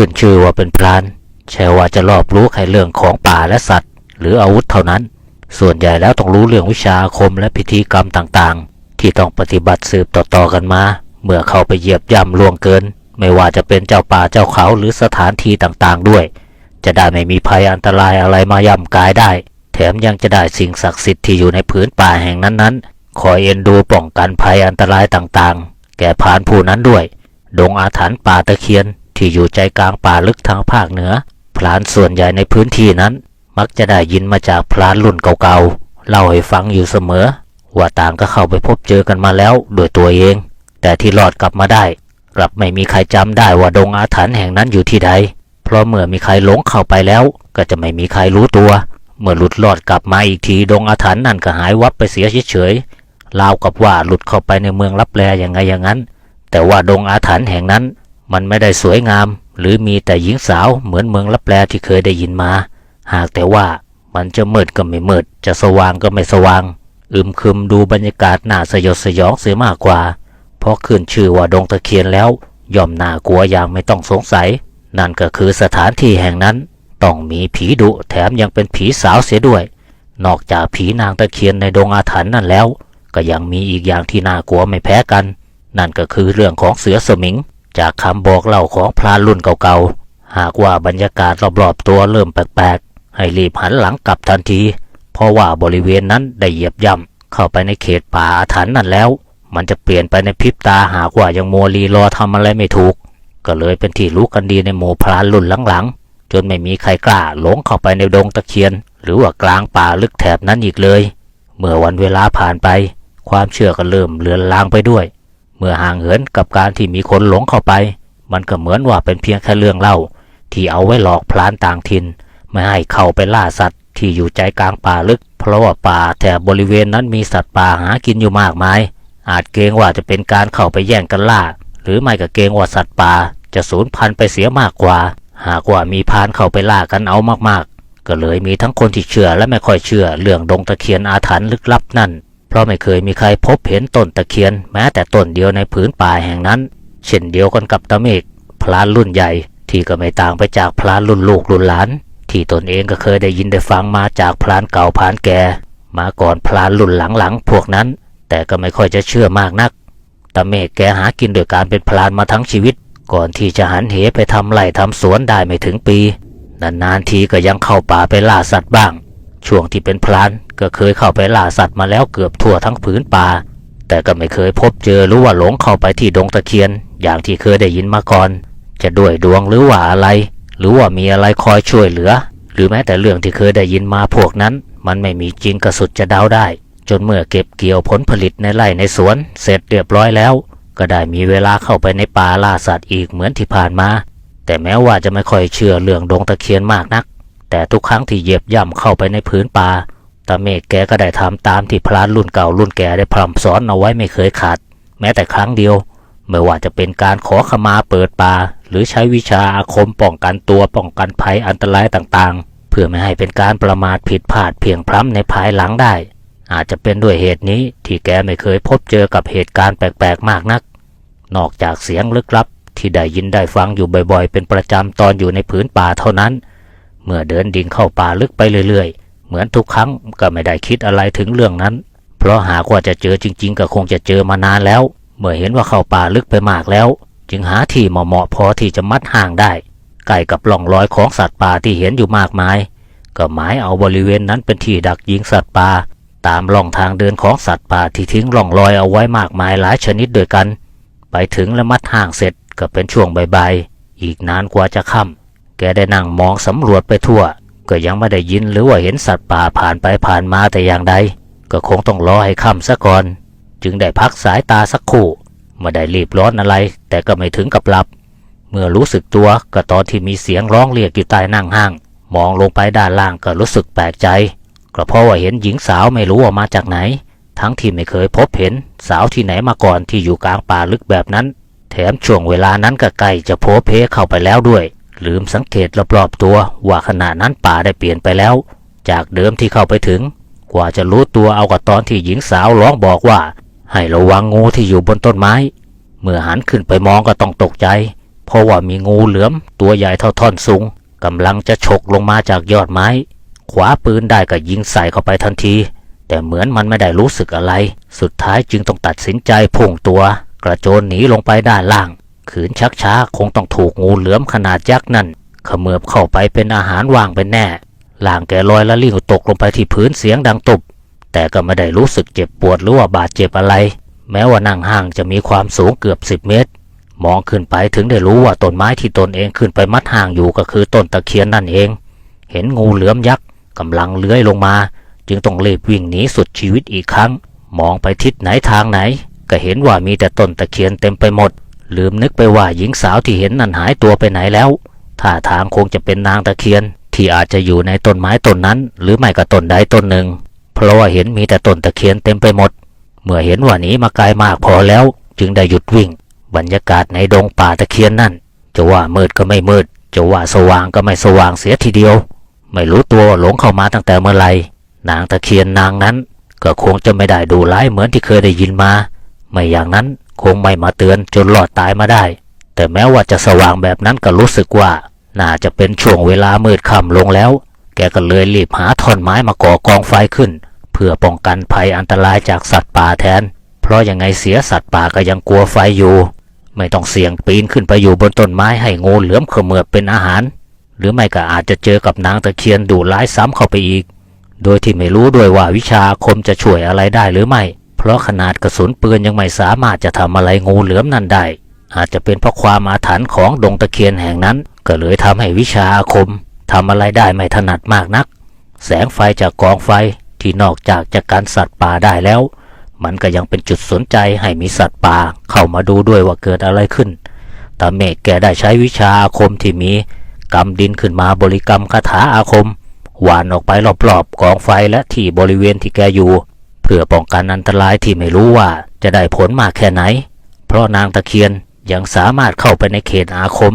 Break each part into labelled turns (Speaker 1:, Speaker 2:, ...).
Speaker 1: ขึ้นชื่อว่าเป็นพรานใช่ว่าจะรอบรู้แค่เรื่องของป่าและสัตว์ หรืออาวุธเท่านั้น ส่วนใหญ่แล้วต้องรู้เรื่องวิชาอาคมและพิธีกรรมต่างๆ ที่ต้องปฏิบัติสืบต่อๆกันมา เมื่อเข้าไปเหยียบย่ำล่วงเกิน ไม่ว่าจะเป็นเจ้าป่าเจ้าเขาหรือสถานที่ต่างๆด้วย จะได้ไม่มีภัยอันตรายอะไรมาย่ำกายได้ แถมยังจะได้สิ่งศักดิ์สิทธิ์ที่อยู่ในผืนป่าแห่งนั้นๆคอยเอ็นดูป้องกันภัยอันตรายต่างๆ แก่พานผู้นั้นด้วย ดงอาถรรพ์ป่าตะเคียน ที่อยู่ใจกลางป่าลึกทางภาคเหนือพรานส่วนใหญ่ในพื้นที่นั้น มักจะได้ยินมาจากพรานรุ่นเก่าๆ เล่าให้ฟังอยู่เสมอ ว่าต่างก็เข้าไปพบเจอกันมาแล้วโดยตัวเอง แต่ที่รอดกลับมาได้ กลับไม่มีใครจำได้ว่าดงอาถรรพ์แห่งนั้นอยู่ที่ใด เพราะเมื่อมีใครหลงเข้าไปแล้ว ก็จะไม่มีใครรู้ตัว เมื่อหลุดรอดกลับมาอีกทีดงอาถรรพ์นั่นก็หายวับไปเสียเฉยๆราวกับว่าหลุดเข้าไปในเมืองลับแลอย่างไงอย่างนั้น แต่ว่าดงอาถรรพ์แห่งนั้น มันไม่ได้สวยงาม หรือมีแต่หญิงสาวเหมือนเมืองลับแลที่เคยได้ยินมา หากแต่ว่ามันจะมืดก็ไม่มืด จะสว่างก็ไม่สว่าง อึมครึมดูบรรยากาศน่าสยดสยองเสียมากกว่า เพราะขึ้นชื่อว่าดงตะเคียนแล้ว ย่อมน่ากลัวอย่างไม่ต้องสงสัย นั่นก็คือสถานที่แห่งนั้น ต้องมีผีดุแถมยังเป็นผีสาวเสียด้วย นอกจากผีนางตะเคียนในดงอาถรรพ์นั่นแล้ว ก็ยังมีอีกอย่างที่น่ากลัวไม่แพ้กัน นั่นก็คือเรื่องของเสือสมิง จากคำบอกเล่าของพรานรุ่นเก่าๆ หากว่าบรรยากาศรอบๆตัวเริ่มแปลกๆ ให้รีบหันหลังกลับทันที เพราะว่าบริเวณนั้นได้เหยียบย่ำเข้าไปในเขตป่าอาถรรพ์นั่นแล้ว มันจะเปลี่ยนไปในพริบตาหากว่ายังมัวรีรอทำอะไรไม่ถูก ก็เลยเป็นที่รู้กันดีในหมู่พรานรุ่นหลังๆ จนไม่มีใครกล้าหลงเข้าไปในดงตะเคียน หรือว่ากลางป่าลึกแถบนั้นอีกเลย เมื่อวันเวลาผ่านไป ความเชื่อก็เริ่มเลือนลางไปด้วย เมื่อห่างเหินกับการที่มีคนหลงเข้าไป มันก็เหมือนว่าเป็นเพียงแค่เรื่องเล่า ที่เอาไว้หลอกพลานต่างถิ่นไม่ให้เข้าไปล่าสัตว์ที่อยู่ใจกลางป่าลึก เพราะว่าป่าแถบบริเวณนั้นมีสัตว์ป่าหากินอยู่มากมาย อาจเกรงว่าจะเป็นการเข้าไปแย่งกันล่า หรือไม่ก็เกรงว่าสัตว์ป่า จะสูญพันธุ์ไปเสียมากกว่า หากว่ามีพานเข้าไปล่ากันเอามากๆ ก็เลยมีทั้งคนที่เชื่อและไม่ค่อยเชื่อเรื่องดงตะเคียนอาถรรพ์ลึกลับนั่น เพราะไม่เคยมีใครพบเห็นต้นตะเคียนแม้แต่ต้นเดียวในผืนป่าแห่งนั้น เช่นเดียวกันกับตะเมกพลานรุ่นใหญ่ ที่ก็ไม่ต่างไปจากพลานรุ่นลูกรุ่นหลาน ที่ตนเองก็เคยได้ยินได้ฟังมาจากพลานเก่าพลานแก่ มาก่อนพลานรุ่นหลังๆพวกนั้น แต่ก็ไม่ค่อยจะเชื่อมากนักตะเมกแกหากินโดยการเป็นพลานมาทั้งชีวิต ก่อนที่จะหันเหไปทำไร่ทำสวนได้ไม่ถึงปี นานๆทีก็ยังเข้าป่าไปล่าสัตว์บ้าง ช่วงที่เป็นพลานก็เคยเข้าไปล่าสัตว์มาแล้วเกือบทั่วทั้งผืนป่า แต่ก็ไม่เคยพบเจอหรือว่าหลงเข้าไปที่ดงตะเคียน อย่างที่เคยได้ยินมาก่อน จะด้วยดวงหรือว่าอะไร หรือว่ามีอะไรคอยช่วยเหลือ หรือแม้แต่เรื่องที่เคยได้ยินมาพวกนั้น มันไม่มีจริงก็สุดจะเดาได้ จนเมื่อเก็บเกี่ยวผลผลิตในไร่ในสวน เสร็จเรียบร้อยแล้ว ก็ได้มีเวลาเข้าไปในป่าล่าสัตว์อีกเหมือนที่ผ่านมา แต่แม้ว่าจะไม่ค่อยเชื่อเรื่องดงตะเคียนมากนัก แต่ทุกครั้งที่เหยียบย่ำเข้าไปในพื้นป่าตาเมฆแกก็ได้ทำตามที่พรานรุ่นเก่ารุ่นแก่ได้พร่ำสอนเอาไว้ไม่เคยขาด แม้แต่ครั้งเดียวไม่ว่าจะเป็นการขอขมาเปิดป่า หรือใช้วิชาอาคมป้องกันตัวป้องกันภัยอันตรายต่างๆ เพื่อไม่ให้เป็นการประมาทผิดพลาดเพียงพล้ำในภายหลังได้ อาจจะเป็นด้วยเหตุนี้ที่แกไม่เคยพบเจอกับเหตุการณ์แปลกๆมากนัก นอกจากเสียงลึกลับที่ได้ยินได้ฟังอยู่บ่อยๆ เป็นประจำตอนอยู่ในผืนป่าเท่านั้น เมื่อเดินดิ่งเข้าป่าลึกไปเรื่อยๆ เหมือนทุกครั้งก็ไม่ได้คิดอะไรถึงเรื่องนั้น เพราะหากว่าจะเจอจริง ๆ ก็คงจะเจอมานานแล้ว เมื่อเห็นว่าเข้าป่าลึกไปมากแล้ว จึงหาที่เหมาะๆพอที่จะมัดห่างได้ใกล้กับร่องรอยของสัตว์ป่าที่เห็นอยู่มากมาย ก็หมายเอาบริเวณนั้นเป็นที่ดักยิงสัตว์ป่าตามร่องทางเดินของสัตว์ป่าที่ทิ้งร่องรอยเอาไว้มากมายหลายชนิดด้วยกัน ไปถึงและมัดห่างเสร็จก็เป็นช่วงบ่ายๆอีกนานกว่าจะค่ำ แกได้นั่งมองสำรวจไปทั่ว ก็ยังไม่ได้ยินหรือว่าเห็นสัตว์ป่าผ่านไปผ่านมาแต่อย่างใด ก็คงต้องรอให้ค่ำซะก่อน จึงได้พักสายตาสักครู่ไม่ได้รีบร้อนอะไร แต่ก็ไม่ถึงกับหลับ เมื่อรู้สึกตัวก็ตอนที่มีเสียงร้องเรียกอยู่ใต้นั่งห้าง มองลงไปด้านล่างก็รู้สึกแปลกใจ ก็เพราะว่าเห็นหญิงสาวไม่รู้ว่ามาจากไหน ทั้งที่ไม่เคยพบเห็นสาวที่ไหนมาก่อนที่อยู่กลางป่าลึกแบบนั้น แถมช่วงเวลานั้นก็ใกล้จะโผเพเข้าไปแล้วด้วย ลืมสังเกตรอบๆตัวว่าขณะนั้นป่าได้เปลี่ยนไปแล้ว จากเดิมที่เข้าไปถึง กว่าจะรู้ตัวเอากับตอนที่หญิงสาวร้องบอกว่า ให้ระวังงูที่อยู่บนต้นไม้ เมื่อหันขึ้นไปมองก็ต้องตกใจ เพราะว่ามีงูเหลือมตัวใหญ่เท่าท่อนสูงกำลังจะฉกลงมาจากยอดไม้ ขวาปืนได้ก็ยิงใส่เข้าไปทันที แต่เหมือนมันไม่ได้รู้สึกอะไร สุดท้ายจึงต้องตัดสินใจพุ่งตัว กระโจนหนีลงไปด้านล่าง ขืนชักช้าคงต้องถูกงูเหลือมขนาดยักษ์นั่นเขมือบเข้าไปเป็นอาหารว่างเป็นแน่ล่างแกลอยและลิ่งตกลงไปที่พื้นเสียงดังตุบ แต่ก็ไม่ได้รู้สึกเจ็บปวดหรือว่าบาดเจ็บอะไร แม้ว่านั่งห่างจะมีความสูงเกือบสิบเมตร มองขึ้นไปถึงได้รู้ว่าต้นไม้ที่ตนเองขึ้นไปมัดห่างอยู่ก็คือต้นตะเคียนนั่นเอง เห็นงูเหลือมยักษ์กำลังเลื้อยลงมา จึงต้องรีบวิ่งหนีสุดชีวิตอีกครั้ง มองไปทิศไหนทางไหน ก็เห็นว่ามีแต่ต้นตะเคียนเต็มไปหมด ลืมนึกไปว่าหญิงสาวที่เห็นนั่นหายตัวไปไหนแล้วท่าทางคงจะเป็นนางตะเคียน ที่อาจจะอยู่ในต้นไม้ต้นนั้น หรือไม่ก็ต้นใดต้นหนึ่ง เพราะว่าเห็นมีแต่ต้นตะเคียนเต็มไปหมด เมื่อเห็นว่านีมาไกลมากพอแล้ว จึงได้หยุดวิ่ง บรรยากาศในดงป่าตะเคียนนั่นจะว่ามืดก็ไม่มืดจะว่าสว่างก็ไม่สว่างเสียทีเดียว ไม่รู้ตัวหลงเข้ามาตั้งแต่เมื่อไหร่นางตะเคียนนางนั้น ก็คงจะไม่ได้ดูร้ายเหมือนที่เคยได้ยินมา ไม่อย่างนั้น คงไม่มาเตือนจนรอดตายมาได้ แต่แม้ว่าจะสว่างแบบนั้นก็รู้สึกว่า น่าจะเป็นช่วงเวลามืดค่ำลงแล้ว แกก็เลยรีบหาท่อนไม้มาก่อกองไฟขึ้น เพื่อป้องกันภัยอันตรายจากสัตว์ป่าแทน เพราะยังไงเสียสัตว์ป่าก็ยังกลัวไฟอยู่ ไม่ต้องเสี่ยงปีนขึ้นไปอยู่บนต้นไม้ให้งูเหลือมเขมือบเป็นอาหาร หรือไม่ก็อาจจะเจอกับนางตะเคียนดูร้ายซ้ำเข้าไปอีก โดยที่ไม่รู้ด้วยว่าวิชาคมจะช่วยอะไรได้หรือไม่ เพราะขนาดกระสุนปืนยังไม่สามารถจะทำอะไรงูเหลือมนั่นได้ อาจจะเป็นเพราะความอาถรรพ์ของดงตะเคียนแห่งนั้น ก็เลยทำให้วิชาอาคมทำอะไรได้ไม่ถนัดมากนัก แสงไฟจากกองไฟที่นอกจากจะกันสัตว์ป่าได้แล้ว มันก็ยังเป็นจุดสนใจให้มีสัตว์ป่าเข้ามาดูด้วยว่าเกิดอะไรขึ้นตาเมฆแกได้ใช้วิชาอาคมที่มีกำดินขึ้นมาบริกรรมคาถาอาคม หวานออกไปรอบๆกองไฟและที่บริเวณที่แกอยู่ เพื่อป้องกันอันตรายที่ไม่รู้ว่าจะได้ผลมากแค่ไหน เพราะนางตะเคียนยังสามารถเข้าไปในเขตอาคม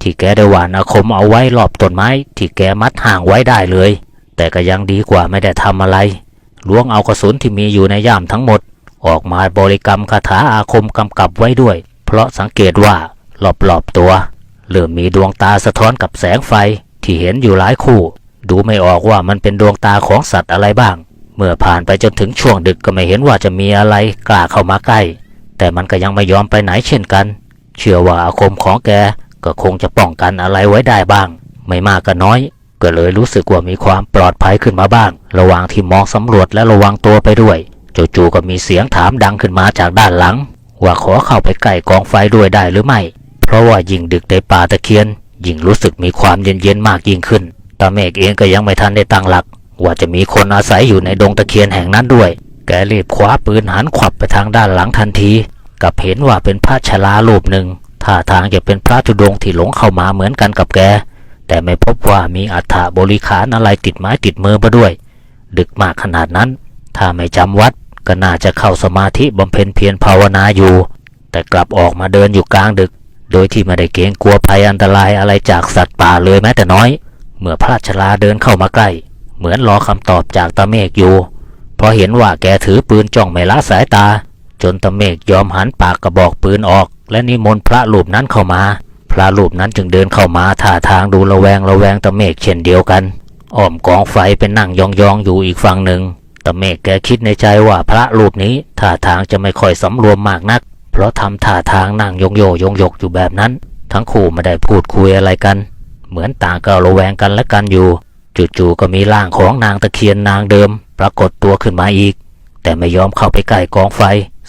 Speaker 1: ที่แกได้หวานอาคมเอาไว้รอบต้นไม้ ที่แกมัดห่างไว้ได้เลย แต่ก็ยังดีกว่าไม่ได้ทำอะไรล้วงเอากระสุนที่มีอยู่ในย่ามทั้งหมด ออกมาบริกรรมคาถาอาคมกำกับไว้ด้วย เพราะสังเกตว่ารอบๆตัวเริ่มมีดวงตาสะท้อนกับแสงไฟที่เห็นอยู่หลายคู่ ดูไม่ออกว่ามันเป็นดวงตาของสัตว์อะไรบ้าง เมื่อผ่านไปจนถึงช่วงดึกก็ไม่เห็นว่าจะมีอะไรกล้าเข้ามาใกล้ แต่มันก็ยังไม่ยอมไปไหนเช่นกัน เชื่อว่าอาคมของแกก็คงจะป้องกันอะไรไว้ได้บ้าง ไม่มากก็น้อย ก็เลยรู้สึกว่ามีความปลอดภัยขึ้นมาบ้าง ระหว่างที่มองสำรวจและระวังตัวไปด้วยจู่ๆก็มีเสียงถามดังขึ้นมาจากด้านหลัง ว่าขอเข้าไปใกล้กองไฟด้วยได้หรือไม่ เพราะว่ายิ่งดึกในป่าตะเคียน ยิ่งรู้สึกมีความเย็นๆมากยิ่งขึ้นตาเมฆเองก็ยังไม่ทันได้ตั้งหลัก ว่าจะมีคนอาศัยอยู่ในดงตะเคียนแห่งนั้นด้วย แกรีบคว้าปืนหันขวับไปทางด้านหลังทันที กับเห็นว่าเป็นพระชรารูปหนึ่งท่าทางจะเป็นพระธุดงที่หลงเข้ามาเหมือนกันกับแก แต่ไม่พบว่ามีอัฐบริขารอะไรติดไม้ติดมือมาด้วย ดึกมากขนาดนั้น ถ้าไม่จำวัดก็น่าจะเข้าสมาธิบำเพ็ญเพียรภาวนาอยู่ แต่กลับออกมาเดินอยู่กลางดึก โดยที่ไม่ได้เกรงกลัวภัยอันตรายอะไรจากสัตว์ป่าเลยแม้แต่น้อย เมื่อพระชราเดินเข้ามาใกล้ เหมือนรอคำตอบจากตาเมฆอยู่เพราะเห็นว่าแกถือปืนจ้องไม่ละสายตา จนตาเมฆยอมหันปากกระบอกปืนออก และนิมนต์พระรูปนั้นเข้ามา พระรูปนั้นจึงเดินเข้ามาท่าทางดูระแวงระแวงตาเมฆเช่นเดียวกันอ้อมกองไฟเป็นนั่งยองๆอยู่อีกฝั่งหนึ่งตาเมฆแกคิดในใจว่าพระรูปนี้ท่าทางจะไม่ค่อยสำรวมมากนัก เพราะทำท่าทางนั่งยงโยยงยกอยู่แบบนั้น ทั้งคู่ไม่ได้พูดคุยอะไรกัน เหมือนต่างก็ระแวงกันและกันอยู่ จู่ๆก็มีร่างของนางตะเคียนนางเดิม ปรากฏตัวขึ้นมาอีก แต่ไม่ยอมเข้าไปใกล้กองไฟ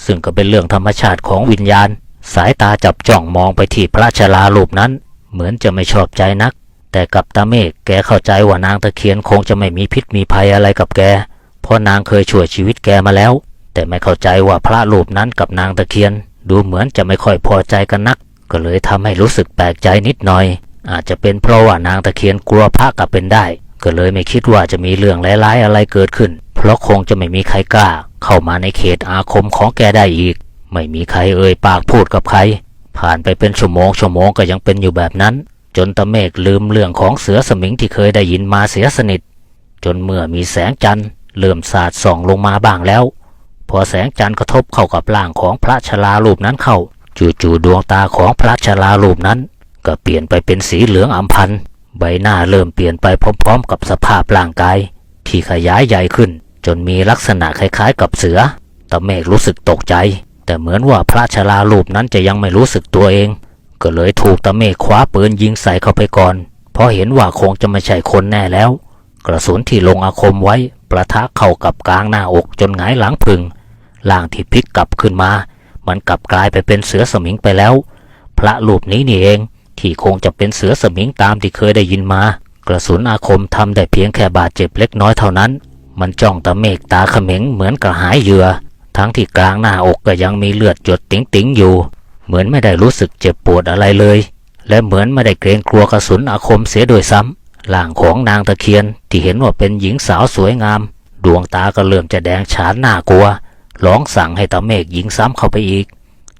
Speaker 1: ซึ่งก็เป็นเรื่องธรรมชาติของวิญญาณ สายตาจับจ้องมองไปที่พระชรารูปนั้น เหมือนจะไม่ชอบใจนัก แต่กับตาเมฆแกเข้าใจว่านางตะเคียนคงจะไม่มีพิษมีภัยอะไรกับแก เพราะนางเคยช่วยชีวิตแกมาแล้ว แต่ไม่เข้าใจว่าพระรูปนั้นกับนางตะเคียน ดูเหมือนจะไม่ค่อยพอใจกันนัก ก็เลยทำให้รู้สึกแปลกใจนิดหน่อย อาจจะเป็นเพราะว่านางตะเคียนกลัวพระกับเป็นได้ ก็เลยไม่คิดว่าจะมีเรื่องร้ายๆอะไรเกิดขึ้น เพราะคงจะไม่มีใครกล้า เข้ามาในเขตอาคมของแกได้อีก ไม่มีใครเอ่ยปากพูดกับใคร ผ่านไปเป็นชั่วโมงชั่วโมงก็ยังเป็นอยู่แบบนั้น จนตะเมฆลืมเรื่องของเสือสมิงที่เคยได้ยินมาเสียสนิท จนเมื่อมีแสงจันทร์เริ่มสาดส่องลงมาบ้างแล้ว พอแสงจันทร์กระทบเข้ากับร่างของพระชรารูปนั้นเข้า จู่ๆดวงตาของพระชรารูปนั้น ก็เปลี่ยนไปเป็นสีเหลืองอำพัน ใบหน้าเริ่มเปลี่ยนไปพร้อมๆ กับสภาพร่างกาย ที่ขยายใหญ่ขึ้น จนมีลักษณะคล้ายๆ กับเสือตาเมฆรู้สึกตกใจ แต่เหมือนว่าพระชรารูปนั้นจะยังไม่รู้สึกตัวเอง ก็เลยถูกตาเมฆคว้าปืนยิงใส่เข้าไปก่อน เพราะเห็นว่าคงจะไม่ใช่คนแน่แล้ว กระสุนที่ลงอาคมไว้ประทะเข้ากับกลางหน้าอกจนหงายหลังพึงร่างที่พลิกกลับขึ้นมา มันกลับกลายไปเป็นเสือสมิงไปแล้ว พระรูปนี้นี่เอง ที่คงจะเป็นเสือสมิงตามที่เคยได้ยินมา กระสุนอาคมทำได้เพียงแค่บาดเจ็บเล็กน้อยเท่านั้น มันจ้องตาเมฆตาเขม็งเหมือนกระหายเหยื่อ ทั้งที่กลางหน้าอกก็ยังมีเลือดหยดติ๋งๆอยู่ เหมือนไม่ได้รู้สึกเจ็บปวดอะไรเลย และเหมือนไม่ได้เกรงกลัวกระสุนอาคมเสียโดยซ้ำร่างของนางตะเคียนที่เห็นว่าเป็นหญิงสาวสวยงาม ดวงตาก็เริ่มจะแดงฉานน่ากลัวร้องสั่งให้ตาเมฆยิงซ้ำเข้าไปอีก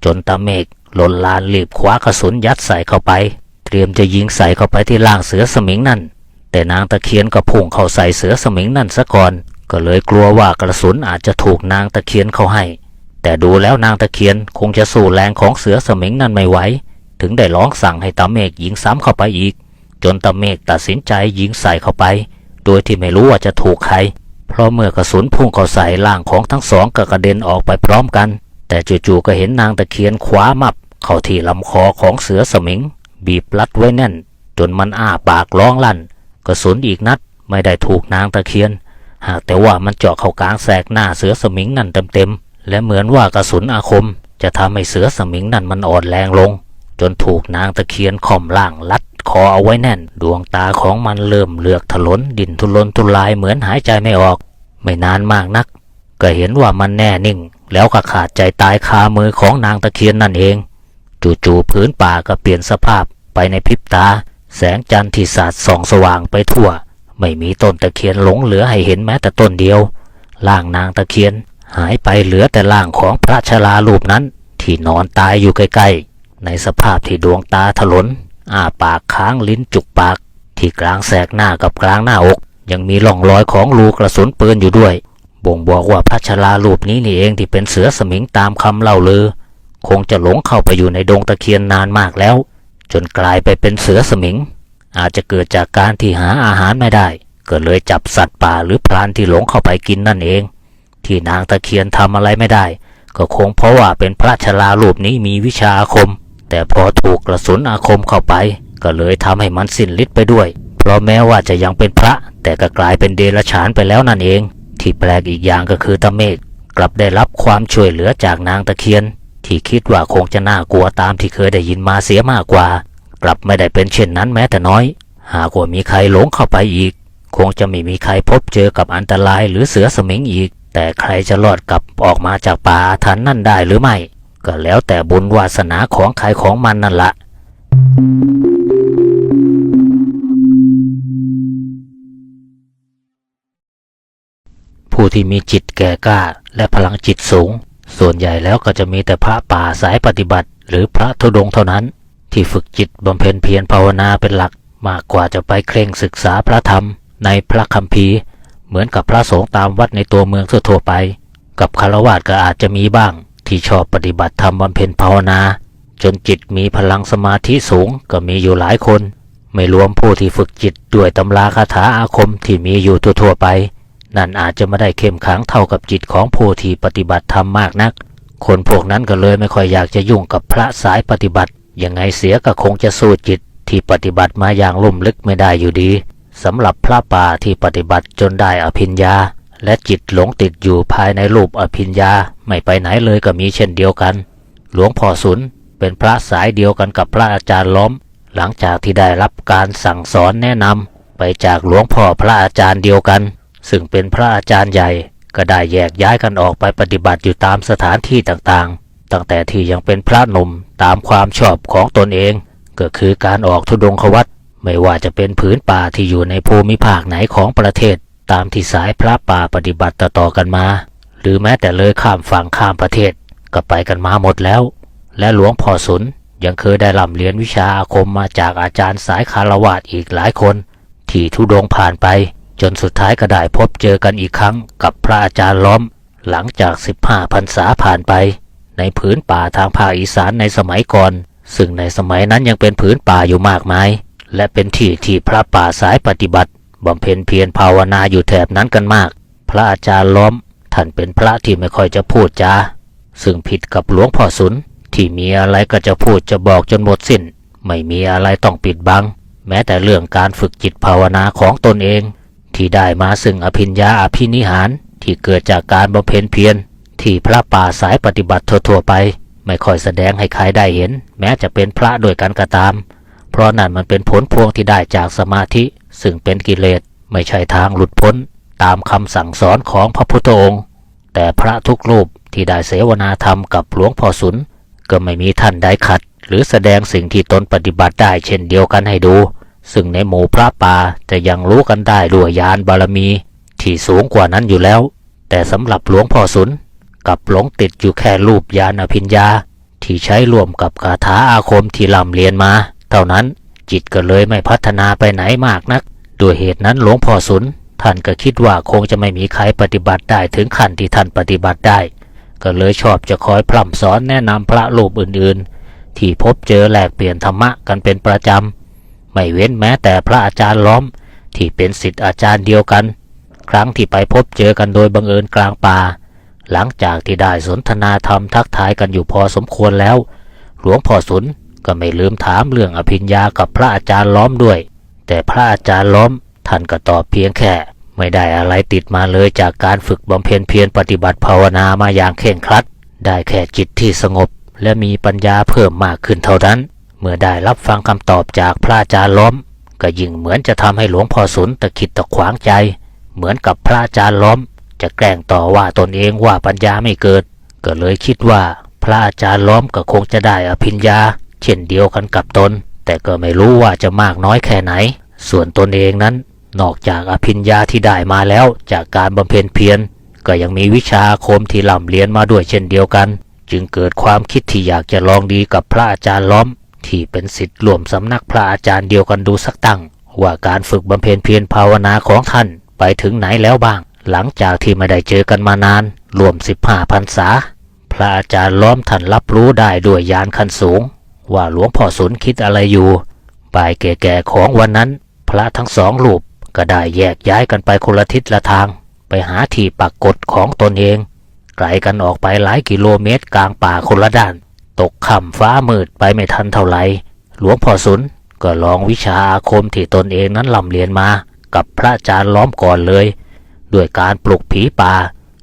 Speaker 1: จนตาเมฆ หล่นลานรีบคว้ากระสุนยัดใส่เข้าไป เตรียมจะยิงใส่เข้าไปที่ร่างเสือสมิงนั่น แต่นางตะเคียนก็พุ่งเข้าใส่เสือสมิงนั่นซะก่อน ก็เลยกลัวว่ากระสุนอาจจะถูกนางตะเคียนเข้าให้ แต่ดูแล้วนางตะเคียนคงจะสู้แรงของเสือสมิงนั่นไม่ไหว ถึงได้ร้องสั่งให้ตาเมฆยิงซ้ำเข้าไปอีก จนตาเมฆตัดสินใจยิงใส่เข้าไป โดยที่ไม่รู้ว่าจะถูกใคร เพราะเมื่อกระสุนพุ่งเข้าใส่ร่างของทั้งสองก็กระเด็นออกไปพร้อมกันแต่จู่ๆก็เห็นนางตะเคียนคว้ามับ เข้าที่ลำคอของเสือสมิง บีบรัดไว้แน่น จนมันอ้าปากร้องลั่น กระสุนอีกนัดไม่ได้ถูกนางตะเคียน หากแต่ว่ามันเจาะเข้ากลางแสกหน้าเสือสมิงนั่นเต็มๆ และเหมือนว่ากระสุนอาคม จะทำให้เสือสมิงนั่นมันอ่อนแรงลง จนถูกนางตะเคียนข่อมล่างลัดคอเอาไว้แน่น ดวงตาของมันเริ่มเลือกถลนดินทุรนทุรายเหมือนหายใจไม่ออก ไม่นานมากนัก ก็เห็นว่ามันแน่นิ่ง แล้วก็ขาดใจตายคามือของนางตะเคียนนั่นเอง จู่ๆพื้นป่าก็เปลี่ยนสภาพไปในพริบตา แสงจันทร์ที่สาดส่องสว่างไปทั่ว ไม่มีต้นตะเคียนหลงเหลือให้เห็นแม้แต่ต้นเดียวร่างนางตะเคียน หายไปเหลือแต่ร่างของพระชรารูปนั้น ที่นอนตายอยู่ใกล้ๆ ในสภาพที่ดวงตาถลน อ้าปากค้างลิ้นจุกปาก ที่กลางแสกหน้ากับกลางหน้าอก ยังมีร่องรอยของรูกระสุนปืนอยู่ด้วย บ่งบอกว่าพระชรารูปนี้นี่เองที่เป็นเสือสมิงตามคำเล่าลือ คงจะหลงเข้าไปอยู่ในดงตะเคียนนานมากแล้ว จนกลายไปเป็นเสือสมิง อาจจะเกิดจากการที่หาอาหารไม่ได้ ก็เลยจับสัตว์ป่าหรือพรานที่หลงเข้าไปกินนั่นเอง ที่นางตะเคียนทำอะไรไม่ได้ ก็คงเพราะว่าเป็นพระชรารูปนี้มีวิชาอาคม แต่พอถูกกระสุนอาคมเข้าไป ก็เลยทำให้มันสิ้นฤทธิ์ไปด้วย เพราะแม้ว่าจะยังเป็นพระ แต่ก็กลายเป็นเดรัจฉานไปแล้วนั่นเอง ที่แปลกอีกอย่างก็คือตาเมฆกลับได้รับความช่วยเหลือจากนางตะเคียน ที่คิดว่าคงจะน่ากลัวตามที่เคยได้ยินมาเสียมากกว่า กลับไม่ได้เป็นเช่นนั้นแม้แต่น้อย หากว่ามีใครหลงเข้าไปอีก คงจะไม่มีใครพบเจอกับอันตรายหรือเสือสมิงอีก แต่ใครจะรอดกลับออกมาจากป่าอาถรรพ์นั่นได้หรือไม่ ก็แล้วแต่บุญวาสนาของใครของมันนั่นละผู้ที่มีจิตแก่กล้าและพลังจิตสูง ส่วนใหญ่แล้วก็จะมีแต่พระป่าสายปฏิบัติ หรือพระธุดงค์เท่านั้น ที่ฝึกจิตบำเพ็ญเพียรภาวนาเป็นหลัก มากกว่าจะไปเคร่งศึกษาพระธรรม ในพระคัมภีร์ เหมือนกับพระสงฆ์ตามวัดในตัวเมืองทั่วๆไป กับคารวะก็อาจจะมีบ้าง ที่ชอบปฏิบัติธรรมบำเพ็ญภาวนา จนจิตมีพลังสมาธิสูงก็มีอยู่หลายคน ไม่รวมผู้ที่ฝึกจิตด้วยตำราคาถาอาคมที่มีอยู่ทั่วๆไป นั่นอาจจะไม่ได้เข้มขังเท่ากับจิตของผู้ที่ปฏิบัติธรรมมากนัก คนพวกนั้นก็เลยไม่ค่อยอยากจะยุ่งกับพระสายปฏิบัติ ยังไงเสียก็คงจะสู้จิตที่ปฏิบัติมาอย่างลุ่มลึกไม่ได้อยู่ดีสำหรับพระป่าที่ปฏิบัติจนได้อภิญญา และจิตหลงติดอยู่ภายในรูปอภิญญาไม่ไปไหนเลยก็มีเช่นเดียวกัน หลวงพ่อสุนเป็นพระสายเดียวกันกับพระอาจารย์ล้อม หลังจากที่ได้รับการสั่งสอนแนะนำไปจากหลวงพ่อพระอาจารย์เดียวกัน ซึ่งเป็นพระอาจารย์ใหญ่ก็ได้แยกย้ายกันออกไปปฏิบัติอยู่ตามสถานที่ต่างๆ ตั้งแต่ที่ยังเป็นพระหนุ่มตามความชอบของตนเอง ก็คือการออกทุดงควัตไม่ว่าจะเป็นผืนป่าที่อยู่ในภูมิภาคไหนของประเทศ ตามที่สายพระป่าปฏิบัติต่อๆกันมา หรือแม้แต่เลยข้ามฝั่งข้ามประเทศ ก็ไปกันมาหมดแล้ว และหลวงพ่อสุนยังเคยได้ร่ำเรียนวิชาอาคมมาจากอาจารย์สายคารวาสอีกหลายคน ที่ทุดงผ่านไป จนสุดท้ายก็ได้พบเจอกันอีกครั้งกับพระอาจารย์ล้อม หลังจาก 15พรรษาผ่านไป ในผืนป่าทางภาคอีสานในสมัยก่อน ซึ่งในสมัยนั้นยังเป็นผืนป่าอยู่มากมาย และเป็นที่ที่พระป่าสายปฏิบัติบำเพ็ญเพียรภาวนาอยู่แถบนั้นกันมาก พระอาจารย์ล้อม ท่านเป็นพระที่ไม่ค่อยจะพูดจาซึ่งผิดกับหลวงพ่อสุนที่มีอะไรก็จะพูดจะบอกจนหมดสิ้น ไม่มีอะไรต้องปิดบัง แม้แต่เรื่องการฝึกจิตภาวนาของตนเอง ที่ได้มาซึ่งอภิญญาอภินิหารที่เกิดจากการบำเพ็ญเพียรที่พระป่าสายปฏิบัติทั่วๆไป ไม่ค่อยแสดงให้ใครได้เห็น แม้จะเป็นพระโดยกันก็ตาม เพราะนั่นมันเป็นผลพวงที่ได้จากสมาธิ ซึ่งเป็นกิเลสไม่ใช่ทางหลุดพ้น ตามคำสั่งสอนของพระพุทธองค์ แต่พระทุกรูปที่ได้เสวนาธรรมกับหลวงพ่อสุนก็ไม่มีท่านใดขัด หรือแสดงสิ่งที่ตนปฏิบัติได้เช่นเดียวกันให้ดู ซึ่งในหมู่พระป่าจะยังรู้กันได้ด้วยญาณบารมี ที่สูงกว่านั้นอยู่แล้ว แต่สำหรับหลวงพ่อสุนกับหลงติดอยู่แค่รูปญาณอภิญญา ที่ใช้ร่วมกับคาถาอาคมที่ลำเรียนมา เท่านั้นจิตก็เลยไม่พัฒนาไปไหนมากนักด้วยเหตุนั้นหลวงพ่อสุนท่านก็คิดว่าคงจะไม่มีใครปฏิบัติได้ถึงขั้นที่ท่านปฏิบัติได้ ก็เลยชอบจะคอยพร่ำสอนแนะนำพระรูปอื่นๆ ที่พบเจอแลกเปลี่ยนธรรมะกันเป็นประจำ ไม่เว้นแม้แต่พระอาจารย์ล้อมที่เป็นศิษย์อาจารย์เดียวกัน ครั้งที่ไปพบเจอกันโดยบังเอิญกลางป่า หลังจากที่ได้สนทนาธรรมทักทายกันอยู่พอสมควรแล้ว หลวงพ่อสุนก็ไม่ลืมถามเรื่องอภิญญากับพระอาจารย์ล้อมด้วย แต่พระอาจารย์ล้อมท่านก็ตอบเพียงแค่ ไม่ได้อะไรติดมาเลยจากการฝึกบำเพ็ญเพียรปฏิบัติภาวนามาอย่างเคร่งครัด ได้แค่จิตที่สงบและมีปัญญาเพิ่มมากขึ้นเท่านั้น เมื่อได้รับฟังคำตอบจากพระอาจารย์ล้อม ก็ยิ่งเหมือนจะทำให้หลวงพ่อสุนตะขิดตะขวางใจ เหมือนกับพระอาจารย์ล้อม จะแกล้งต่อว่าตนเองว่าปัญญาไม่เกิด ก็เลยคิดว่าพระอาจารย์ล้อมก็คงจะได้อภิญญา เช่นเดียวกันกับตน แต่ก็ไม่รู้ว่าจะมากน้อยแค่ไหน ส่วนตนเองนั้น นอกจากอภิญญาที่ได้มาแล้วจากการบำเพ็ญเพียรก็ยังมีวิชาอาคมที่ล่ำเรียนมาด้วยเช่นเดียวกัน จึงเกิดความคิดที่อยากจะลองดีกับพระอาจารย์ล้อม ที่เป็นศิษย์รวมสำนักพระอาจารย์เดียวกันดูสักตั้ง ว่าการฝึกบำเพ็ญเพียรภาวนาของท่านไปถึงไหนแล้วบ้าง หลังจากที่ไม่ได้เจอกันมานาน รวมสิบห้าพรรษา พระอาจารย์ล้อมท่านรับรู้ได้ด้วยญาณขั้นสูง ว่าหลวงพ่อสุนคิดอะไรอยู่บ่ายแก่ๆของวันนั้น พระทั้งสองรูปก็ได้แยกย้ายกันไปคนละทิศละทาง ไปหาที่ปักกฎของตนเองไกลกันออกไปหลายกิโลเมตรกลางป่าคนละด้าน ตกค่ำฟ้ามืดไปไม่ทันเท่าไหร่หลวงพ่อสุนก็ลองวิชาอาคมที่ตนเองนั้นล่ำเรียนมา กับพระอาจารย์ล้อมก่อนเลย ด้วยการปลุกผีป่า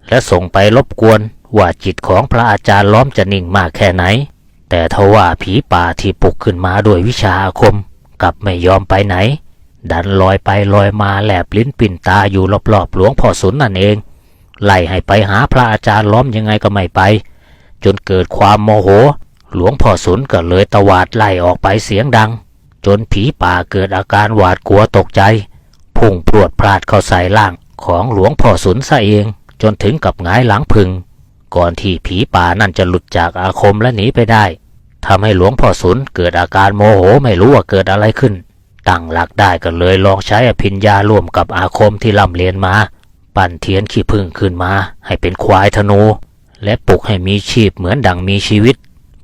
Speaker 1: และส่งไปรบกวนว่าจิตของพระอาจารย์ล้อมจะนิ่งมากแค่ไหน แต่ทว่าผีป่าที่ปลุกขึ้นมาด้วยวิชาอาคมกลับไม่ยอมไปไหน ดันลอยไปลอยมาแลบลิ้นปิ่นตาอยู่รอบๆหลวงพ่อสุนนั่นเองไล่ให้ไปหาพระอาจารย์ล้อมยังไงก็ไม่ไป จนเกิดความโมโห หลวงพ่อสุนก็เลยตวาดไล่ออกไปเสียงดัง จนผีป่าเกิดอาการหวาดกลัวตกใจ พุ่งพรวดพลาดเข้าใส่ล่างของหลวงพ่อสุนซะเอง จนถึงกับหงายหลังพึง ก่อนที่ผีป่านั่นจะหลุดจากอาคมและหนีไปได้ทำให้หลวงพ่อสุนเกิดอาการโมโหไม่รู้ว่าเกิดอะไรขึ้น ตั้งหลักได้ก็เลยลองใช้อภิญญาร่วมกับอาคมที่ล่ำเรียนมา ปั่นเทียนขี้ผึ้งขึ้นมา ให้เป็นควายธนู และปลุกให้มีชีพเหมือนดังมีชีวิต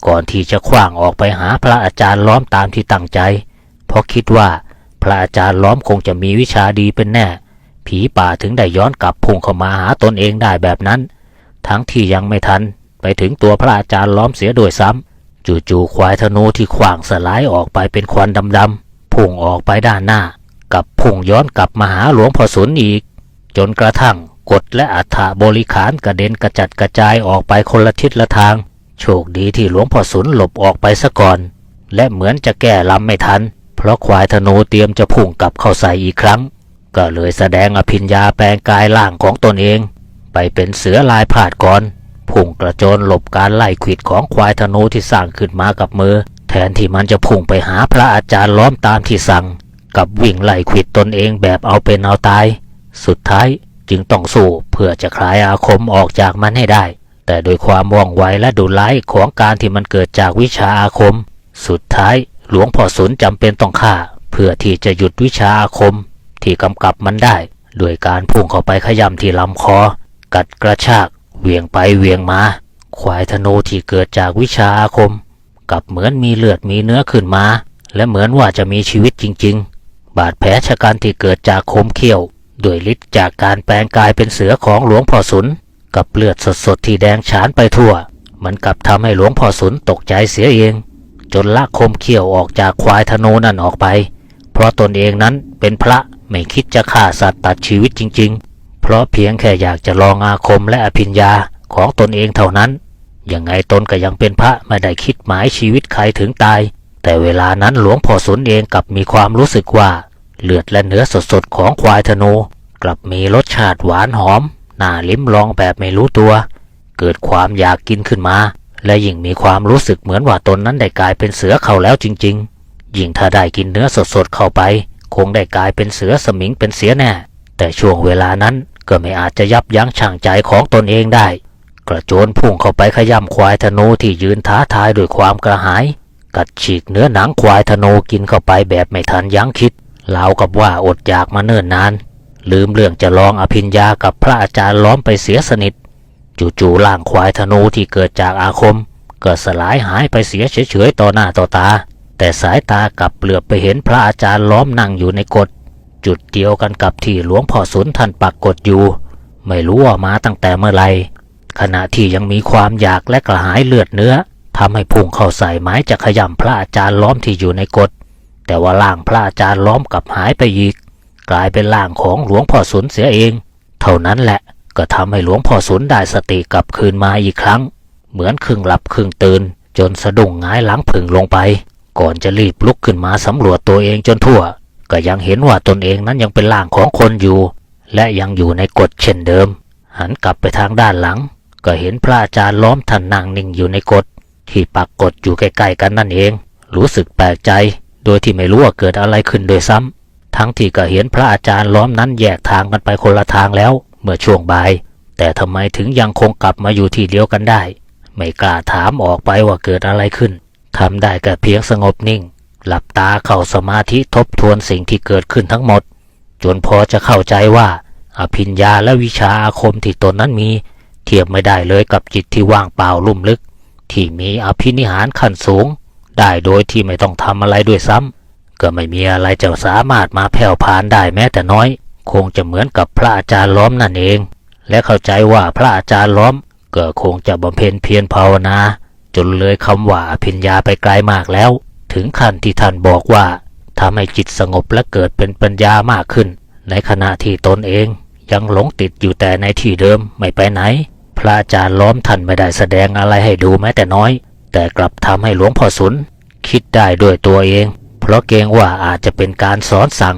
Speaker 1: ก่อนที่จะคว้างออกไปหาพระอาจารย์ล้อมตามที่ตั้งใจ เพราะคิดว่าพระอาจารย์ล้อมคงจะมีวิชาดีเป็นแน่ ผีป่าถึงได้ย้อนกลับพุ่งเข้ามาหาตนเองได้แบบนั้น ทั้งที่ยังไม่ทัน ไปถึงตัวพระอาจารย์ล้อมเสียโดยซ้ำจู่ๆควายธนูที่ขว้างสลายออกไปเป็นควันดำๆพุ่งออกไปด้านหน้า กับพุ่งย้อนกลับมาหาหลวงพ่อสุนอีก จนกระทั่ง กฎและอัฐบริขารกระเด็นกระจัดกระจายออกไปคนละทิศละทาง โชคดีที่หลวงพ่อสุนหลบออกไปซะก่อน และเหมือนจะแก้ลำไม่ทัน เพราะควายธนูเตรียมจะพุ่งกลับเข้าใส่อีกครั้ง ก็เลยแสดงอภิญญาแปลงกายล่างของตนเอง ไปเป็นเสือลายพาดก่อนพุ่งกระโจนหลบการไล่ขวิดของควายธนูที่สร้างขึ้นมากับมือ แทนที่มันจะพุ่งไปหาพระอาจารย์ล้อมตามที่สั่ง กับวิ่งไล่ขวิดตนเองแบบเอาเป็นเอาตาย สุดท้าย จึงต้องสู้เพื่อจะคลายอาคมออกจากมันให้ได้ แต่โดยความว่องไวและดุร้ายของการที่มันเกิดจากวิชาอาคม สุดท้ายหลวงพ่อสุนจำเป็นต้องฆ่า เพื่อที่จะหยุดวิชาอาคม ที่กำกับมันได้โดยการพุ่งเข้าไปขย้ำที่ลำคอ กัดกระชากเหวี่ยงไปเหวี่ยงมาควายธนูที่เกิดจากวิชาอาคม กับเหมือนมีเลือดมีเนื้อขึ้นมา และเหมือนว่าจะมีชีวิตจริง ๆ บาดแผลชะกันที่เกิดจากคมเขี้ยว ด้วยฤทธิ์จากการแปลงกายเป็นเสือของหลวงพ่อสุน กับเลือดสดๆที่แดงฉานไปทั่ว มันกลับทำให้หลวงพ่อสุนตกใจเสียเอง จนละคมเขี้ยวออกจากควายธนูนั่นออกไป เพราะตนเองนั้นเป็นพระไม่คิดจะฆ่าสัตว์ตัดชีวิตจริง ๆ เพราะเพียงแค่อยากจะลองอาคมและอภิญญาของตนเองเท่านั้น ยังไงตนก็ยังเป็นพระไม่ได้คิดหมายชีวิตใครถึงตาย แต่เวลานั้นหลวงพ่อสุนเองกลับมีความรู้สึกว่า เลือดและเนื้อสดๆของควายธนู กลับมีรสชาติหวานหอม น่าลิ้มลองแบบไม่รู้ตัว เกิดความอยากกินขึ้นมา และยิ่งมีความรู้สึกเหมือนว่าตนนั้นได้กลายเป็นเสือเขาแล้วจริง ๆ ยิ่งถ้าได้กินเนื้อสดๆเข้าไป คงได้กลายเป็นเสือสมิงเป็นเสียแน่ แต่ช่วงเวลานั้นก็ไม่อาจจะยับยั้งชั่งใจของตนเองได้ กระโจนพุ่งเข้าไปขย่ำควายธนูที่ยืนท้าทายด้วยความกระหาย กัดฉีกเนื้อหนังควายธนูกินเข้าไปแบบไม่ทันยั้งคิด ราวกับว่าอดอยากมาเนิ่นนาน ลืมเรื่องจะลองอภิญญากับพระอาจารย์ล้อมไปเสียสนิท จู่ๆล่างควายธนูที่เกิดจากอาคมก็สลายหายไปเสียเฉยๆต่อหน้าต่อตา แต่สายตากลับเปลือบไปเห็นพระอาจารย์ล้อมนั่งอยู่ในกฎจุดเดียวกันกับที่หลวงพ่อสุนท่านปักกฎอยู่ ไม่รู้ว่ามาตั้งแต่เมื่อไหรขณะที่ยังมีความอยากและกระหายเลือดเนื้อทำให้พุ่งเข้าใส่ไม้จะขย่ำพระอาจารย์ล้อมที่อยู่ในกฎ แต่ว่าล่างพระอาจารย์ล้อมกลับหายไปอีก กลายเป็นล่างของหลวงพ่อสุนเสียเอง เท่านั้นแหละก็ทำให้หลวงพ่อสุนได้สติกลับคืนมาอีกครั้ง เหมือนครึ่งหลับครึ่งตื่น จนสะดุ้งงายหลังผึ่งลงไป ก่อนจะรีบลุกขึ้นมาสำรวจตัวเองจนทั่ว ก็ยังเห็นว่าตนเองนั้นยังเป็นร่างของคนอยู่ และยังอยู่ในกฎเช่นเดิม หันกลับไปทางด้านหลัง ก็เห็นพระอาจารย์ล้อมท่านนั่งนิ่งอยู่ในกฎที่ปักกฎอยู่ใกล้ๆกันนั่นเอง รู้สึกแปลกใจ ดยที่ไม่รู้ว่าเกิดอะไรขึ้นโดยซ้ำ ทั้งที่ก็เห็นพระอาจารย์ล้อมนั้นแยกทางกันไปคนละทางแล้ว เมื่อช่วงบ่าย แต่ทำไมถึงยังคงกลับมาอยู่ที่เดียวกันได้ ไม่กล้าถามออกไปว่าเกิดอะไรขึ้นทำได้แต่เพียงสงบนิ่ง หลับตาเข้าสมาธิทบทวนสิ่งที่เกิดขึ้นทั้งหมด จนพอจะเข้าใจว่า อภิญญาและวิชาอาคมที่ตนนั้นมี เทียบไม่ได้เลยกับจิตที่ว่างเปล่าลุ่มลึก ที่มีอภินิหารขั้นสูง ได้โดยที่ไม่ต้องทำอะไรด้วยซ้ำก็ไม่มีอะไรจะสามารถมาแผ่วพานได้แม้แต่น้อย คงจะเหมือนกับพระอาจารย์ล้อมนั่นเอง และเข้าใจว่าพระอาจารย์ล้อมก็คงจะบำเพ็ญเพียรภาวนาจนเลยคำว่าอภิญญาไปไกลมากแล้ว ถึงขั้นที่ท่านบอกว่าทำให้จิตสงบและเกิดเป็นปัญญามากขึ้น ในขณะที่ตนเองยังหลงติดอยู่แต่ในที่เดิมไม่ไปไหน พระอาจารย์ล้อมท่านไม่ได้แสดงอะไรให้ดูแม้แต่น้อย แต่กลับทำให้หลวงพ่อสุน คิดได้ด้วยตัวเอง เพราะเกรงว่าอาจจะเป็นการสอนสั่ง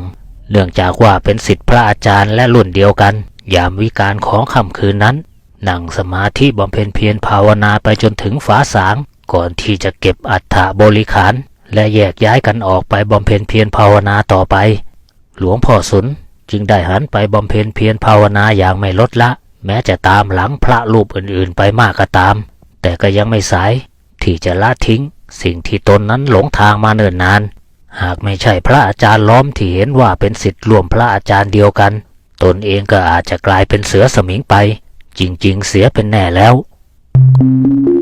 Speaker 1: เนื่องจากว่าเป็นสิทธิพระอาจารย์และรุ่นเดียวกัน ยามวิการของค่ำคืนนั้น นั่งสมาธิบำเพ็ญเพียรภาวนาไปจนถึงฟ้าสาง ก่อนที่จะเก็บอัฐบริขาร และแยกย้ายกันออกไปบำเพ็ญเพียรภาวนาต่อไป หลวงพ่อสุนจึงได้หันไปบำเพ็ญเพียรภาวนาอย่างไม่ลดละ แม้จะตามหลังพระรูปอื่นๆ ไปมากก็ตาม แต่ก็ยังไม่สาย ที่จะละทิ้ง สิ่งที่ตนนั้นหลงทางมาเนิ่นนาน หากไม่ใช่พระอาจารย์ล้อมที่เห็นว่าเป็นสิทธิ์ร่วมพระอาจารย์เดียวกัน ตนเองก็อาจจะกลายเป็นเสือสมิงไป จริง ๆ เสียเป็นแน่แล้ว
Speaker 2: Thank